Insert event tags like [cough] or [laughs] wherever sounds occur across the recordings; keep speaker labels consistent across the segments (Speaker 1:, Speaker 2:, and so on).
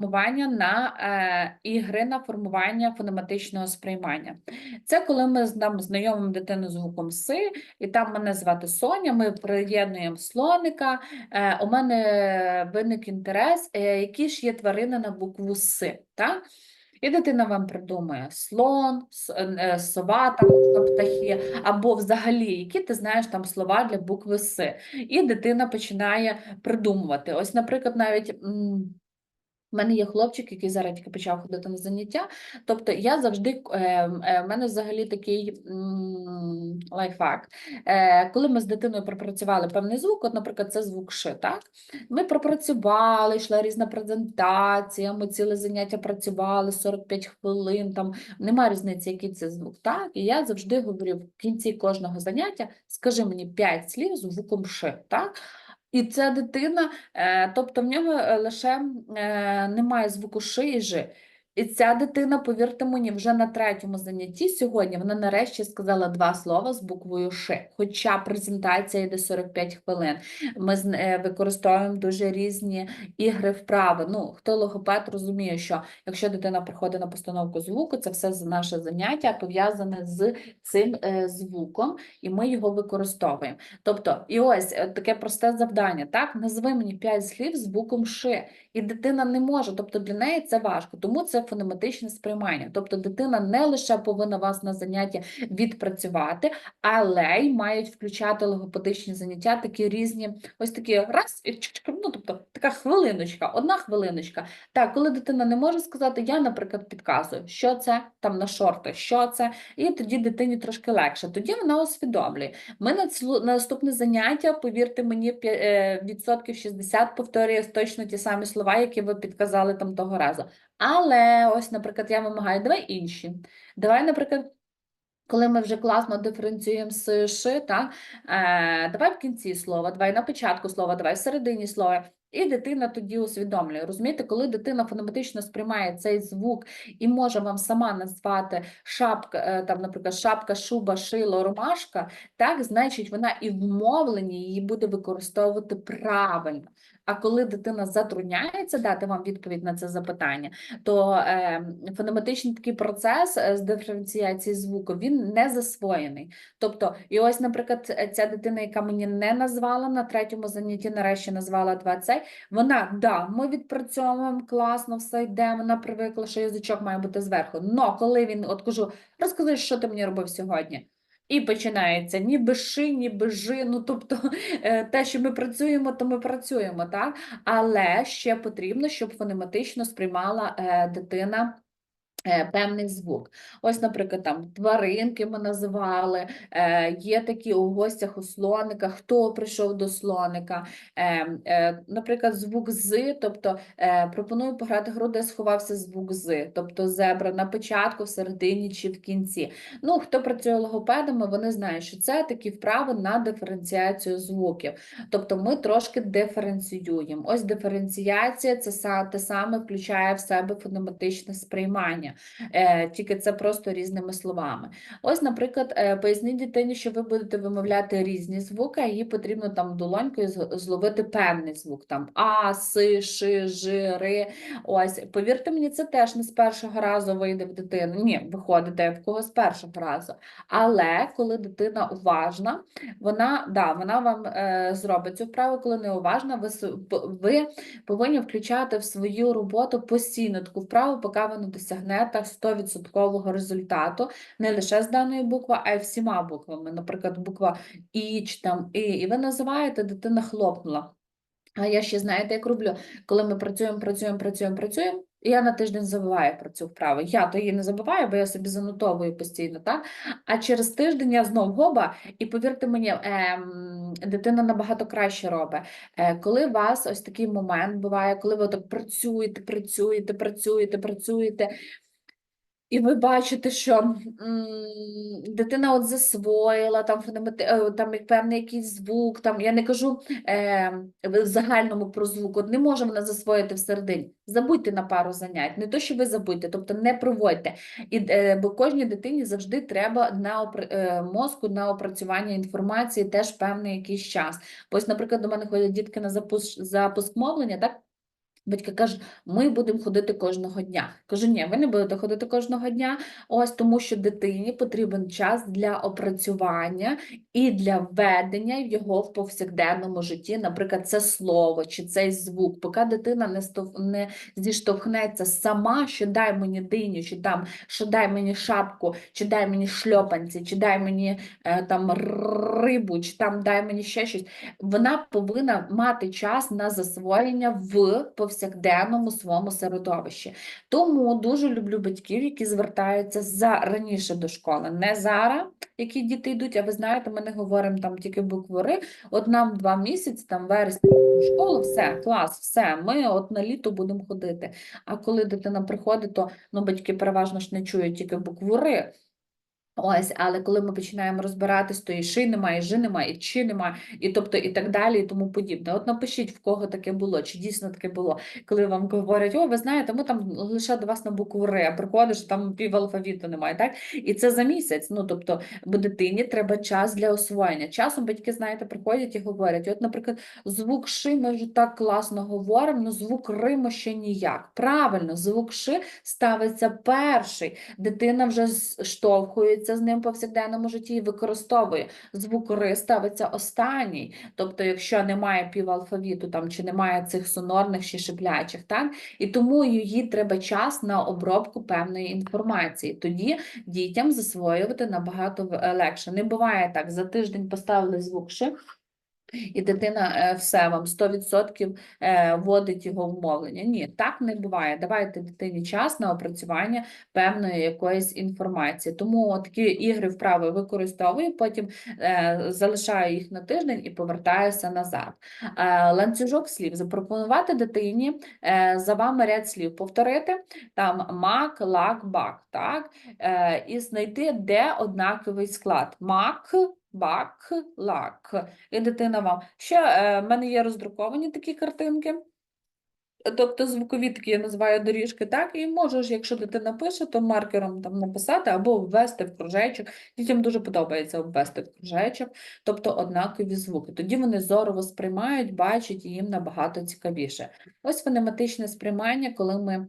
Speaker 1: формування на е, ігри на формування фонематичного сприймання. Це коли ми нам знайомимо дитину звуком си, і там мене звати Соня. Ми приєднуємо слоника. Е, у мене виник інтерес, е, які ж є тварини на букву С. Так? І дитина вам придумує слон, е, сова, там птахи, або взагалі, які ти знаєш там слова для букви С. І дитина починає придумувати. Ось, наприклад, навіть. В мене є хлопчик, який зараз тільки почав ходити на заняття. Тобто я завжди е, е, в мене взагалі такий лайфхак. Е, коли ми з дитиною пропрацювали певний звук, от, наприклад, це звук Ш, так? Ми пропрацювали, йшла різна презентація, ми ціле заняття працювали 45 хвилин, там немає різниці, який це звук. Так? І я завжди говорю в кінці кожного заняття, скажи мені 5 слів звуком Ш, так? І ця дитина, е, тобто в нього е, лише е, немає звуку ши. І ця дитина, повірте мені, вже на третьому занятті сьогодні вона нарешті сказала два слова з буквою Ш. Хоча презентація йде 45 хвилин. Ми е, використовуємо дуже різні ігри вправи. Ну, хто логопед розуміє, що якщо дитина приходить на постановку звуку, це все наше заняття пов'язане з цим е, звуком, і ми його використовуємо. Тобто, і ось е, таке просте завдання, так? Назви мені 5 слів з звуком Ш. І дитина не може, тобто для неї це важко, тому це фонематичне сприймання. Тобто дитина не лише повинна вас на заняття відпрацювати, але й мають включати логопедичні заняття такі різні, ось такі раз, і ну тобто така хвилиночка, одна хвилиночка. Так, коли дитина не може сказати, я, наприклад, підказую, що це там на шорти, що це, і тоді дитині трошки легше. Тоді вона усвідомлює. Ми на, на наступне заняття, повірте мені, е, відсотків 60 повторює точно ті самі слова, які ви підказали там того разу. Але ось, наприклад, я вимагаю, давай інші. Давай, наприклад, коли ми вже класно диференціюємо з «ши», так, е, давай в кінці слова, давай на початку слова, давай в середині слова. І дитина тоді усвідомлює. Розумієте, коли дитина фонематично сприймає цей звук і може вам сама назвати шапка, е, там, наприклад, шапка, шуба, шило, ромашка, так, значить, вона і в мовленні її буде використовувати правильно. А коли дитина затрудняється дати вам відповідь на це запитання, то е, фонематичний такий процес е, з диференціації звуку він не засвоєний. Тобто, і ось, наприклад, ця дитина, яка мені не назвала на третьому занятті, нарешті назвала два цей, вона, да, ми відпрацьовуємо класно, все йде, вона привикла, що язичок має бути зверху. Но коли він, от кажу, розкажи, що ти мені робив сьогодні. І починається ніби ши, ніби жи, ну тобто [laughs] е, те, що ми працюємо, то ми працюємо, так? Але ще потрібно, щоб фонематично сприймала е, дитина певний звук. Ось, наприклад, там тваринки ми називали, е, є такі у гостях у слоника, хто прийшов до слоника. Е, е, наприклад, звук з, тобто е, пропоную пограти гру, де сховався звук з, тобто зебра на початку, в середині чи в кінці. Ну, хто працює логопедами, вони знають, що це такі вправи на диференціацію звуків. Тобто ми трошки диференціюємо. Ось диференціація це те саме включає в себе фонематичне сприймання, е, тільки це просто різними словами. Ось, наприклад, е, поясніть дитині, що ви будете вимовляти різні звуки, а їй потрібно там долонькою зловити певний звук, там а, си, ши, жи, ри. Ось, повірте мені, це теж не з першого разу вийде в дитину. Ні, виходить в кого з першого разу. Але коли дитина уважна, вона, да, вона вам е, зробить цю вправу, коли не уважна, ви, ви повинні включати в свою роботу постійно таку вправу, поки ви не досягнете 100% результату, не лише з даною буквою, а й всіма буквами. Наприклад, буква Іч, там І, і ви називаєте дитина хлопнула. А я ще знаєте, як роблю, коли ми працюємо, працюємо, працюємо, працюємо, і я на тиждень забуваю про цю вправу. Я то її не забуваю, бо я собі занотовую постійно, так? А через тиждень я знов гоба, і повірте мені, ем, дитина набагато краще робить. Е, коли у вас ось такий момент буває, коли ви так працюєте, працюєте, працюєте, працюєте, і ви бачите, що м, дитина от засвоїла там фонемати, е, там певний якийсь звук. Там я не кажу е, в загальному про звук. От не може вона засвоїти всередині. Забудьте на пару занять. Не то, що ви забудьте, тобто не проводьте. І, е, бо кожній дитині завжди треба на опр- е, мозку на опрацювання інформації теж певний якийсь час. Ось, наприклад, до мене ходять дітки на запуск, запуск мовлення, так? Батьки кажуть, ми будемо ходити кожного дня. Кажу, ні, ви не будете ходити кожного дня. Ось тому, що дитині потрібен час для опрацювання і для введення його в повсякденному житті, наприклад, це слово чи цей звук. Поки дитина не стов... не зіштовхнеться сама, що дай мені диню, чи там що дай мені шапку, чи дай мені шльопанці, чи дай мені е, там рибу, чи там дай мені ще щось. Вона повинна мати час на засвоєння в повсякденному своєму середовищі. Тому дуже люблю батьків, які звертаються за раніше до школи, не зараз, які діти йдуть. А ви знаєте, ми не говоримо там тільки буквори. От нам два місяці, там вересня школу, все, клас, все. Ми от на літо будемо ходити. А коли дитина приходить, то ну батьки переважно ж не чують тільки буквори. Ось, але коли ми починаємо розбиратись, то і ши немає, і жи немає, і чи немає, і тобто і так далі, і тому подібне. От напишіть, в кого таке було, чи дійсно таке було, коли вам говорять, о, ви знаєте, ми там лише до вас на букву Р, приходиш, там пів алфавіту немає, так? І це за місяць. Ну, тобто, бо дитині треба час для освоєння. Часом батьки, знаєте, приходять і говорять, от, наприклад, звук ши ми вже так класно говоримо, але звук ри ми ще ніяк. Правильно, звук ши ставиться перший. Дитина вже штовхується з ним в повсякденному житті і використовує. Звук Р ставиться останній. Тобто, якщо немає півалфавіту там, чи немає цих сонорних чи шиплячих, так? і тому її треба час на обробку певної інформації. Тоді дітям засвоювати набагато е, легше. Не буває так, за тиждень поставили звук ши, і дитина е, все вам 100% е, вводить його в мовлення. Ні, так не буває. Давайте дитині час на опрацювання певної якоїсь інформації. Тому такі ігри вправи використовую, потім е, залишаю їх на тиждень і повертаюся назад. Ланцюжок слів. Запропонувати дитині за вами ряд слів. Повторити там мак, лак, бак. Так? І знайти, де однаковий склад. Мак, бак, лак. І дитина вам. Ще е, в мене є роздруковані такі картинки. Тобто звукові такі я називаю доріжки, так, і можеш, якщо дитина пише, то маркером там написати або ввести в кружечок. Дітям дуже подобається ввести в кружечок, тобто однакові звуки. Тоді вони зорово сприймають, бачать і їм набагато цікавіше. Ось фонематичне сприймання, коли ми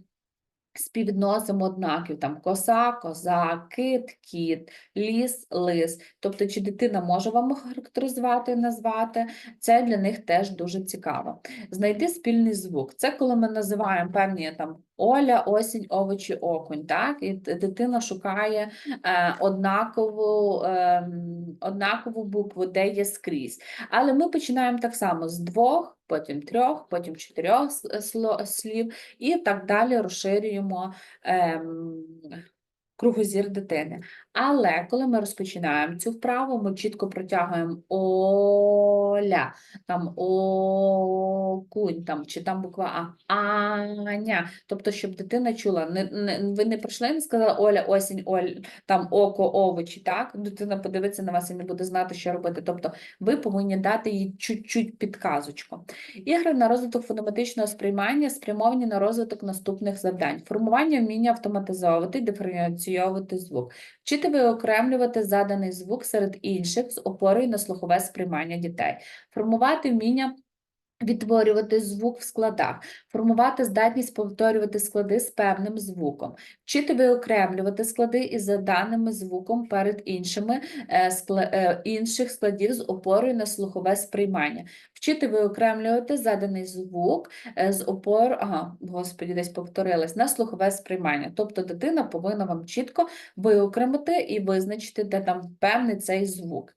Speaker 1: співвідносимо однаків, там коса, коза, кит, кіт, ліс, лис. Тобто, чи дитина може вам характеризувати і назвати, це для них теж дуже цікаво. Знайти спільний звук. Це коли ми називаємо певні там Оля, осінь, овочі, окунь. Так? І дитина шукає е, однакову, е, однакову букву, де є скрізь. Але ми починаємо так само з двох, потім трьох, потім чотирьох слів і так далі розширюємо ем, кругозір дитини. Але коли ми розпочинаємо цю вправу, ми чітко протягуємо Оля, там окунь, там, чи там буква А, Аня. Тобто, щоб дитина чула, не, не, ви не прийшли і не сказали Оля, осінь, Оль, там око, овочі, так? Дитина подивиться на вас і не буде знати, що робити. Тобто, ви повинні дати їй чуть-чуть підказочку. Ігри на розвиток фонематичного сприймання спрямовані на розвиток наступних завдань: формування вміння автоматизовувати і диференційовувати звук, вчити виокремлювати заданий звук серед інших з опорою на слухове сприймання дітей, формувати вміння. Відтворювати звук в складах, формувати здатність повторювати склади з певним звуком, вчити виокремлювати склади із заданими звуком перед іншими е, е, інших складів з опорою на слухове сприймання, вчити виокремлювати заданий звук е, з опорою, ага, господі, десь повторилась, на слухове сприймання. Тобто дитина повинна вам чітко виокремити і визначити, де там певний цей звук.